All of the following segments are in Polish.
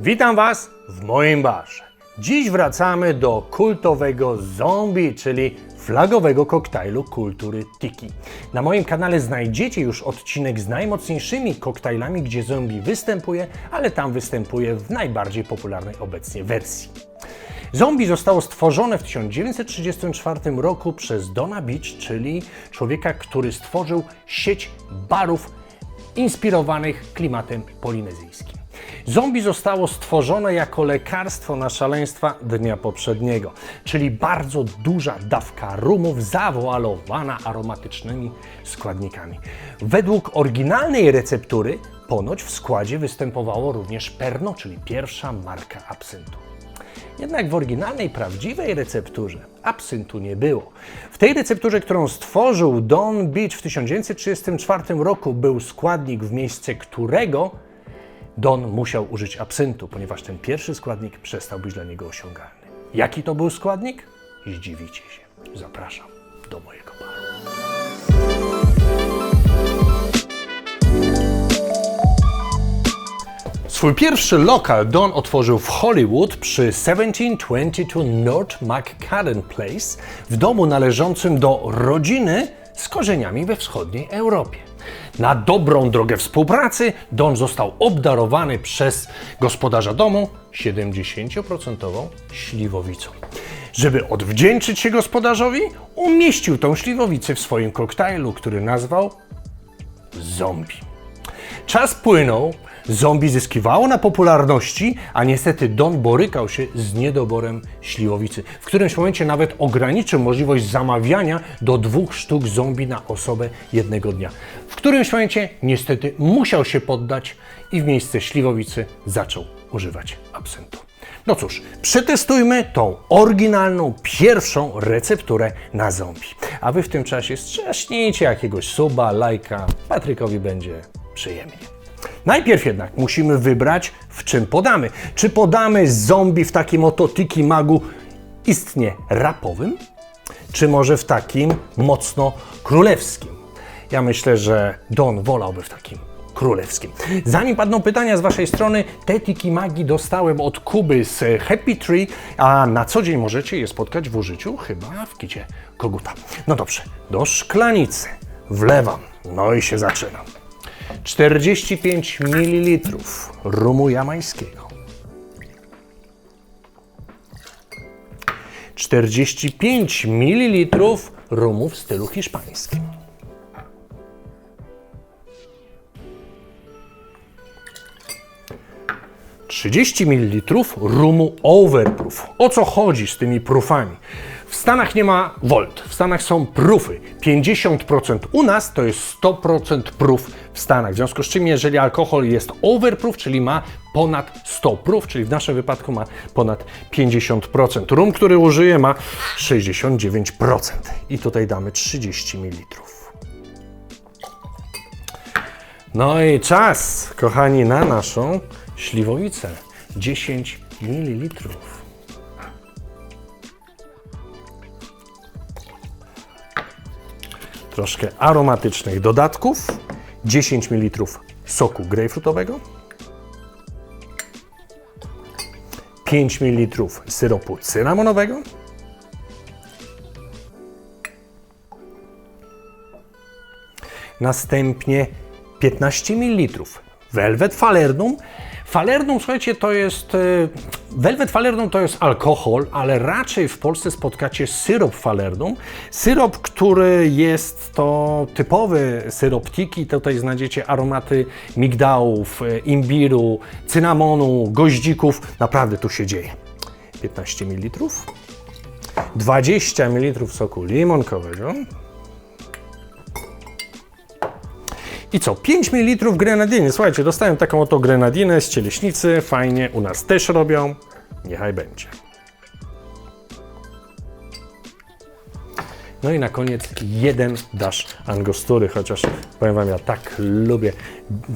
Witam Was w moim barze. Dziś wracamy do kultowego zombie, czyli flagowego koktajlu kultury tiki. Na moim kanale znajdziecie już odcinek z najmocniejszymi koktajlami, gdzie zombie występuje, ale tam występuje w najbardziej popularnej obecnie wersji. Zombie zostało stworzone w 1934 roku przez Donna Beach, czyli człowieka, który stworzył sieć barów inspirowanych klimatem polinezyjskim. Zombie zostało stworzone jako lekarstwo na szaleństwa dnia poprzedniego, czyli bardzo duża dawka rumów zawoalowana aromatycznymi składnikami. Według oryginalnej receptury ponoć w składzie występowało również Perno, czyli pierwsza marka absyntu. Jednak w oryginalnej, prawdziwej recepturze absyntu nie było. W tej recepturze, którą stworzył Don Beach w 1934 roku, był składnik, w miejsce którego Don musiał użyć absyntu, ponieważ ten pierwszy składnik przestał być dla niego osiągalny. Jaki to był składnik? Zdziwicie się. Zapraszam do mojego baru. Swój pierwszy lokal Don otworzył w Hollywood przy 1722 North McCarran Place w domu należącym do rodziny z korzeniami we wschodniej Europie. Na dobrą drogę współpracy Don został obdarowany przez gospodarza domu 70% śliwowicą. Żeby odwdzięczyć się gospodarzowi, umieścił tą śliwowicę w swoim koktajlu, który nazwał zombie. Czas płynął, zombie zyskiwało na popularności, a niestety Don borykał się z niedoborem śliwowicy. W którymś momencie nawet ograniczył możliwość zamawiania do dwóch sztuk zombie na osobę jednego dnia. W którymś momencie niestety musiał się poddać i w miejsce śliwowicy zaczął używać absyntu. No cóż, przetestujmy tą oryginalną, pierwszą recepturę na zombie. A wy w tym czasie strzaśnijcie jakiegoś suba, lajka. Patrykowi będzie przyjemnie. Najpierw jednak musimy wybrać, w czym podamy. Czy podamy zombie w takim oto tiki magu istnie rapowym, czy może w takim mocno królewskim? Ja myślę, że Don wolałby w takim królewskim. Zanim padną pytania z Waszej strony, te tiki magi dostałem od Kuby z Happy Tree, a na co dzień możecie je spotkać w użyciu chyba w kicie koguta. No dobrze, do szklanicy wlewam, no i się zaczyna. 45 ml rumu jamańskiego. 45 ml rumu w stylu hiszpańskim. Trzydzieści ml rumu overproof. O co chodzi z tymi prufami? W Stanach nie ma volt, w Stanach są prufy. 50% u nas to jest 100% proof w Stanach. W związku z czym, jeżeli alkohol jest overproof, czyli ma ponad 100 proof, czyli w naszym wypadku ma ponad 50%. Rum, który użyję, ma 69%. I tutaj damy 30 ml. No i czas, kochani, na naszą śliwowicę. 10 ml. Troszkę aromatycznych dodatków, 10 ml soku grejpfrutowego, 5 ml syropu cynamonowego, następnie 15 ml Velvet Falernum. Falernum, słuchajcie, to jest. e, Velvet Falernum to jest alkohol, ale raczej w Polsce spotkacie syrop Falernum. Syrop, który jest to typowy syrop tiki. Tutaj znajdziecie aromaty migdałów, e, imbiru, cynamonu, goździków. Naprawdę tu się dzieje. 15 ml. 20 ml soku limonkowego. I co? 5 ml grenadiny. Słuchajcie, dostałem taką oto grenadinę z cieleśnicy. Fajnie, u nas też robią. Niechaj będzie. No i na koniec jeden dasz angostury, chociaż powiem Wam, ja tak lubię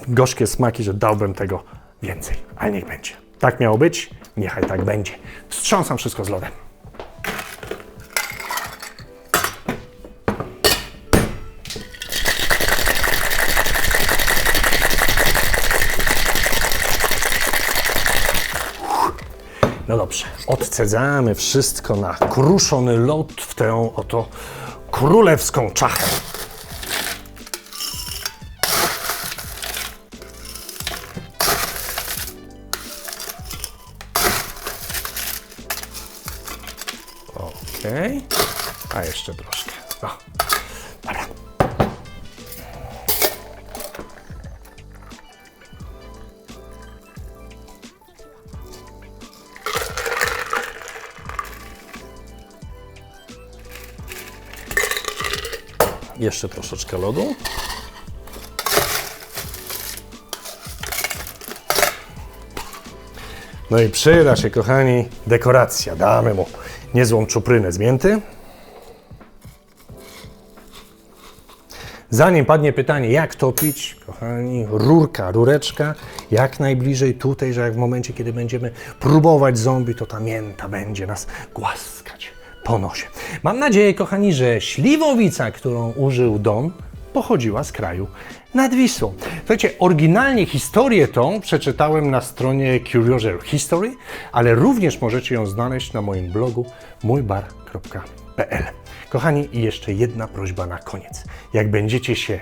gorzkie smaki, że dałbym tego więcej. Ale niech będzie. Tak miało być, niechaj tak będzie. Wstrząsam wszystko z lodem. No dobrze, odcedzamy wszystko na kruszony lód w tę oto królewską czachę. Okej, a jeszcze troszkę. No. Jeszcze troszeczkę lodu. No i przyda się, kochani, dekoracja. Damy mu niezłą czuprynę z mięty. Zanim padnie pytanie, jak topić, kochani, rurka, rureczka, jak najbliżej tutaj, że jak w momencie, kiedy będziemy próbować zombie, to ta mięta będzie nas głaskać po nosie. Mam nadzieję, kochani, że śliwowica, którą użył Don, pochodziła z kraju nad Wisłą. Słuchajcie, oryginalnie historię tą przeczytałem na stronie Curiosity History, ale również możecie ją znaleźć na moim blogu mójbar.pl. Kochani, i jeszcze jedna prośba na koniec. Jak będziecie się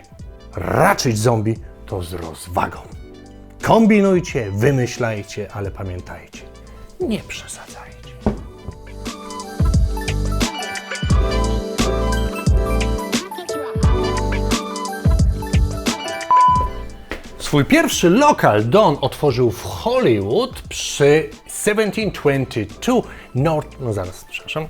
raczyć zombie, to z rozwagą. Kombinujcie, wymyślajcie, ale pamiętajcie, nie przesadzajcie. Swój pierwszy lokal Don otworzył w Hollywood przy 1722 North, no zaraz, przepraszam,